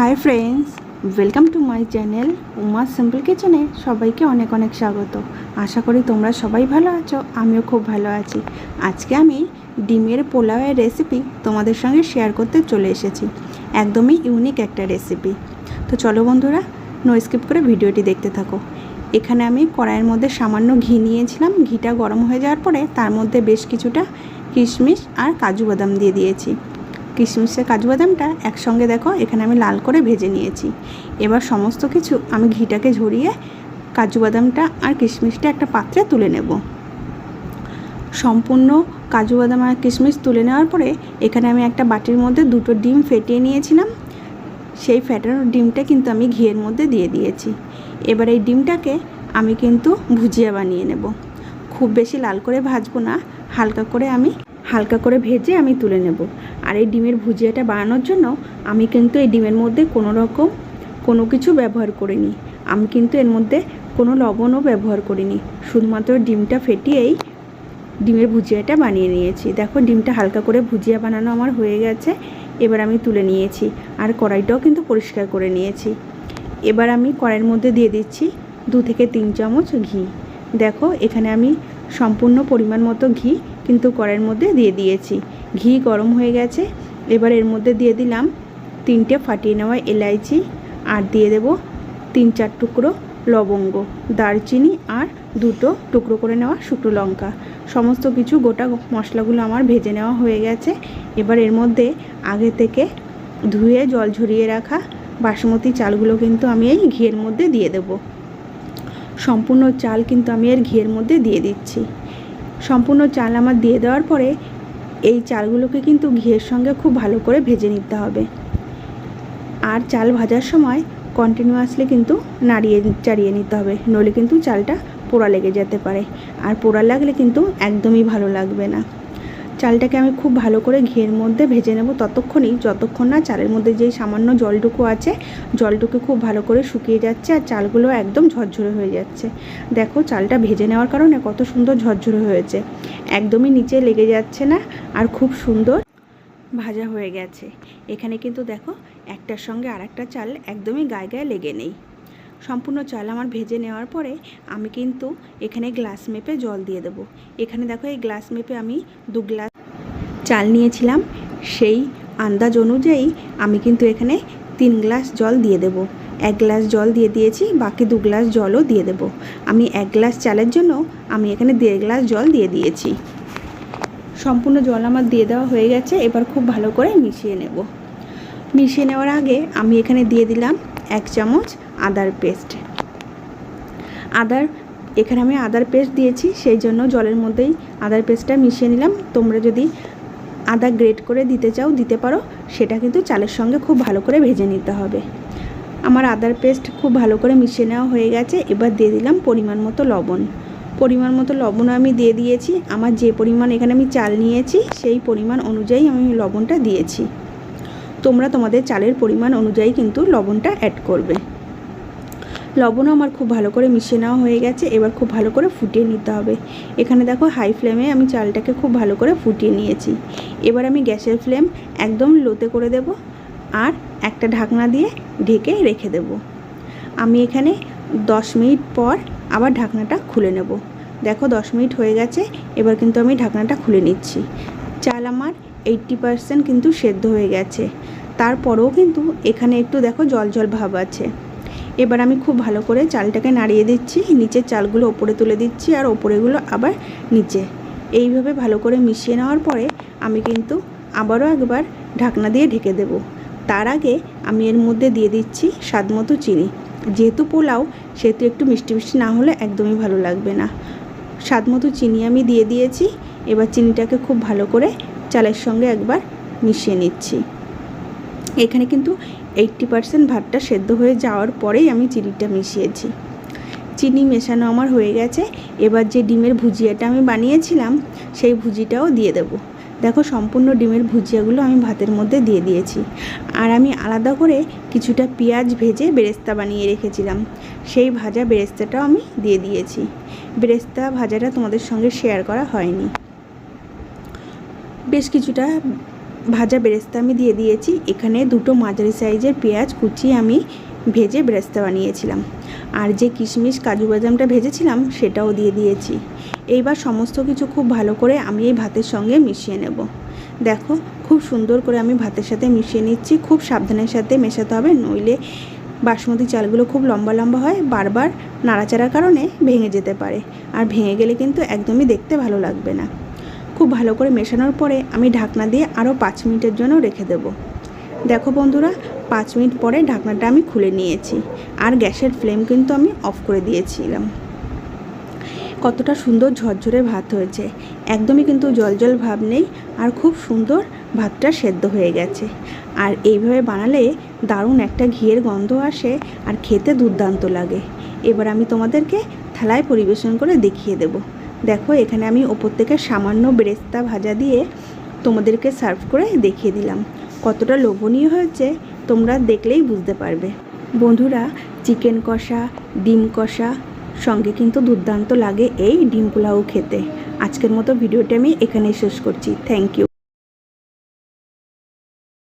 Hi friends welcome to my channel Uma simple কিচেনে সবাইকে অনেক অনেক স্বাগত। আশা করি তোমরা সবাই ভালো আছো, আমিও খুব ভালো আছি। আজকে আমি ডিমের পোলাওয়ের রেসিপি তোমাদের সঙ্গে শেয়ার করতে চলে এসেছি। একদমই ইউনিক একটা রেসিপি তো চলো বন্ধুরা নো স্কিপ করে ভিডিওটি দেখতে থাকো। এখানে আমি কড়াইয়ের মধ্যে সামান্য ঘি নিয়েছিলাম। ঘিটা গরম হয়ে যাওয়ার পরে তার মধ্যে বেশ কিছুটা কিশমিশ আর কাজু বাদাম দিয়ে দিয়েছি। কিশমিশের কাজু বাদামটা একসঙ্গে দেখো, এখানে আমি লাল করে ভেজে নিয়েছি। এবার সমস্ত কিছু আমি ঘিটাকে ঝরিয়ে কাজু বাদামটা আর কিশমিশটা একটা পাত্রে তুলে নেব। সম্পূর্ণ কাজু বাদাম আর কিশমিশ তুলে নেওয়ার পরে এখানে আমি একটা বাটির মধ্যে দুটো ডিম ফেটিয়ে নিয়েছিলাম। সেই ফ্যাটানো ডিমটা কিন্তু আমি ঘিয়ের মধ্যে দিয়ে দিয়েছি। এবার এই ডিমটাকে আমি কিন্তু ভুজিয়া বানিয়ে নেব। খুব বেশি লাল করে ভাজবো না, হালকা করে আমি হালকা করে ভেজে আমি তুলে নেব। আর এই ডিমের ভুজিয়াটা বানানোর জন্য আমি কিন্তু এই ডিমের মধ্যে কোনো রকম কোনো কিছু ব্যবহার করিনি। আমি কিন্তু এর মধ্যে কোনো লবণও ব্যবহার করিনি। শুধুমাত্র ডিমটা ফেটিয়েই ডিমের ভুজিয়াটা বানিয়ে নিয়েছি। দেখো, ডিমটা হালকা করে ভুজিয়া বানানো আমার হয়ে গেছে। এবার আমি তুলে নিয়েছি। আর কড়াইটাও কিন্তু পরিষ্কার করে নিয়েছি। এবার আমি কড়াইয়ের মধ্যে দিয়ে দিচ্ছি দু থেকে তিন চামচ ঘি। দেখো, এখানে আমি সম্পূর্ণ পরিমাণ মতো ঘি কিন্তু কড়াইয়ের মধ্যে দিয়ে দিয়েছি। ঘি গরম হয়ে গেছে। এবার এর মধ্যে দিয়ে দিলাম তিনটে ফাটিয়ে নেওয়া এলাইচি আর দিয়ে দেব তিন চার টুকরো লবঙ্গ, দারচিনি আর দুটো টুকরো করে নেওয়া শুকনো লঙ্কা। সমস্ত কিছু গোটা মশলাগুলো আমার ভেজে নেওয়া হয়ে গেছে। এবার এর মধ্যে আগে থেকে ধুয়ে জল ঝরিয়ে রাখা বাসমতি চালগুলো কিন্তু আমি এই ঘিয়ের মধ্যে দিয়ে দেব। সম্পূর্ণ চাল কিন্তু আমি এর ঘিয়ের মধ্যে দিয়ে দিচ্ছি। সম্পূর্ণ চাল আমার দিয়ে দেওয়ার পরে এই চালগুলোকে কিন্তু ঘিয়ের সঙ্গে খুব ভালো করে ভেজে নিতে হবে। আর চাল ভাজার সময় কন্টিনিউয়াসলি কিন্তু নাড়িয়ে, চাড়িয়ে নিতে হবে। নইলে কিন্তু চালটা পোড়া লেগে যেতে পারে। আর পোড়া লাগলে কিন্তু একদমই ভালো লাগবে না। চালটাকে আমি খুব ভালো করে ঘিয়ের মধ্যে ভেজে নেব ততক্ষণই, যতক্ষণ না চালের মধ্যে যেই সামান্য জলটুকু আছে, জলটুকু খুব ভালো করে শুকিয়ে যাচ্ছে আর চালগুলো একদম ঝরঝরে হয়ে যাচ্ছে। দেখো চালটা ভেজে নেওয়ার কারণে কত সুন্দর ঝরঝরে হয়েছে। একদমই নিচে লেগে যাচ্ছে না আর খুব সুন্দর ভাজা হয়ে গেছে। এখানে কিন্তু দেখো একটার সঙ্গে আর একটা চাল একদমই গায়ে গায়ে লেগে নেই। সম্পূর্ণ চাল আমার ভেজে নেওয়ার পরে আমি কিন্তু এখানে গ্লাস মেপে জল দিয়ে দেবো। এখানে দেখো এই গ্লাস মেপে আমি দু গ্লাস চাল নিয়েছিলাম। সেই আন্দাজ অনুযায়ী আমি কিন্তু এখানে তিন গ্লাস জল দিয়ে দেবো। এক গ্লাস জল দিয়ে দিয়েছি, বাকি দু গ্লাস জলও দিয়ে দেব। আমি এক গ্লাস চালের জন্য আমি এখানে দেড় গ্লাস জল দিয়ে দিয়েছি। সম্পূর্ণ জল আমার দিয়ে দেওয়া হয়ে গেছে, এবার খুব ভালো করে মিশিয়ে নেব। মিশিয়ে নেওয়ার আগে আমি এখানে দিয়ে দিলাম এক চামচ আদার পেস্ট। আদার, এখানে আমি আদার পেস্ট দিয়েছি, সেই জন্য জলের মধ্যেই আদার পেস্টটা মিশিয়ে নিলাম। তোমরা যদি আদা গ্রেট করে দিতে চাও, দিতে পারো, সেটা কিন্তু চালের সঙ্গে খুব ভালো করে ভেজে নিতে হবে। আমার আদার পেস্ট খুব ভালো করে মিশিয়ে নেওয়া হয়ে গেছে, এবার দিয়ে দিলাম পরিমাণ মতো লবণ। পরিমাণ মতো লবণ আমি দিয়ে দিয়েছি। আমার যে পরিমাণ এখানে আমি চাল নিয়েছি, সেই পরিমাণ অনুযায়ী আমি লবণটা দিয়েছি। তোমরা তোমাদের চালের পরিমাণ অনুযায়ী কিন্তু লবণটা অ্যাড করবে। লবণও আমার খুব ভালো করে মিশিয়ে নেওয়া হয়ে গেছে, এবার খুব ভালো করে ফুটিয়ে নিতে হবে। এখানে দেখো হাই ফ্লেমে আমি চালটাকে খুব ভালো করে ফুটিয়ে নিয়েছি। এবার আমি গ্যাসের ফ্লেম একদম লোতে করে দেব আর একটা ঢাকনা দিয়ে ঢেকে রেখে দেব। আমি এখানে দশ মিনিট পর আবার ঢাকনাটা খুলে নেব। দেখো দশ মিনিট হয়ে গেছে, এবার কিন্তু আমি ঢাকনাটা খুলে নিচ্ছি। চাল আমার এইট্টি পারসেন্ট কিন্তু সেদ্ধ হয়ে গেছে। তারপরেও কিন্তু এখানে একটু দেখো জল জল ভাব আছে। এবার আমি খুব ভালো করে চালটাকে নাড়িয়ে দিচ্ছি, নিচের চালগুলো ওপরে তুলে দিচ্ছি আর ওপরেগুলো আবার নিচে। এইভাবে ভালো করে মিশিয়ে নেওয়ার পরে আমি কিন্তু আবারও একবার ঢাকনা দিয়ে ঢেকে দেব। তার আগে আমি এর মধ্যে দিয়ে দিচ্ছি স্বাদ মতো চিনি। যেহেতু পোলাও, সেহেতু একটু মিষ্টি মিষ্টি না হলে একদমই ভালো লাগবে না। স্বাদ মতো চিনি আমি দিয়ে দিয়েছি। এবার চিনিটাকে খুব ভালো করে চালের সঙ্গে একবার মিশিয়ে নিচ্ছি। এখানে কিন্তু এইট্টি পারসেন্ট ভাতটা সেদ্ধ হয়ে যাওয়ার পরেই আমি চিনিটা মিশিয়েছি। চিনি মেশানো আমার হয়ে গেছে। এবার যে ডিমের ভুজিয়াটা আমি বানিয়েছিলাম, সেই ভুজিটাও দিয়ে দেব। দেখো, সম্পূর্ণ ডিমের ভুজিয়াগুলো আমি ভাতের মধ্যে দিয়ে দিয়েছি। আর আমি আলাদা করে কিছুটা পেঁয়াজ ভেজে বেরেস্তা বানিয়ে রেখেছিলাম। সেই ভাজা বেরেস্তাটাও আমি দিয়ে দিয়েছি। বেরেস্তা ভাজাটা তোমাদের সঙ্গে শেয়ার করা হয়নি। বেশ কিছুটা ভাজা বেরেস্তা আমি দিয়ে দিয়েছি। এখানে দুটো মাঝারি সাইজের পেঁয়াজ কুচিয়ে আমি ভেজে বেরেস্তা বানিয়েছিলাম। আর যে কিশমিশ কাজু বাদামটা ভেজেছিলাম, সেটাও দিয়ে দিয়েছি। এইবার সমস্ত কিছু খুব ভালো করে আমি এই ভাতের সঙ্গে মিশিয়ে নেব। দেখো, খুব সুন্দর করে আমি ভাতের সাথে মিশিয়ে নিচ্ছি। খুব সাবধানের সাথে মেশাতে হবে, নইলে বাসমতি চালগুলো খুব লম্বা লম্বা হয়, বারবার নাড়াচাড়ার কারণে ভেঙে যেতে পারে। আর ভেঙে গেলে কিন্তু একদমই দেখতে ভালো লাগবে না। খুব ভালো করে মেশানোর পরে আমি ঢাকনা দিয়ে আরও পাঁচ মিনিটের জন্য রেখে দেবো। দেখো বন্ধুরা, পাঁচ মিনিট পরে ঢাকনাটা আমি খুলে নিয়েছি আর গ্যাসের ফ্লেম কিন্তু আমি অফ করে দিয়েছিলাম। কতটা সুন্দর ঝরঝরে ভাত হয়েছে। একদমই কিন্তু জল জল ভাব নেই আর খুব সুন্দর ভাতটা সেদ্ধ হয়ে গেছে। আর এইভাবে বানালে দারুণ একটা ঘিয়ের গন্ধ আসে আর খেতে দুর্দান্ত লাগে। এবার আমি তোমাদেরকে থালায় পরিবেশন করে দেখিয়ে দেব। দেখো, এখানে আমি ওপর থেকে সামান্য বেরেস্তা ভাজা দিয়ে তোমাদেরকে সার্ভ করে দেখিয়ে দিলাম। কতটা লোভনীয় হয়েছে, তোমরা দেখলেই বুঝতে পারবে। বন্ধুরা, চিকেন কষা, ডিম কষা সঙ্গে কিন্তু দুর্দান্ত লাগে এই ডিম পোলাও খেতে। আজকের মতো ভিডিওটি আমি এখানেই শেষ করছি। Thank you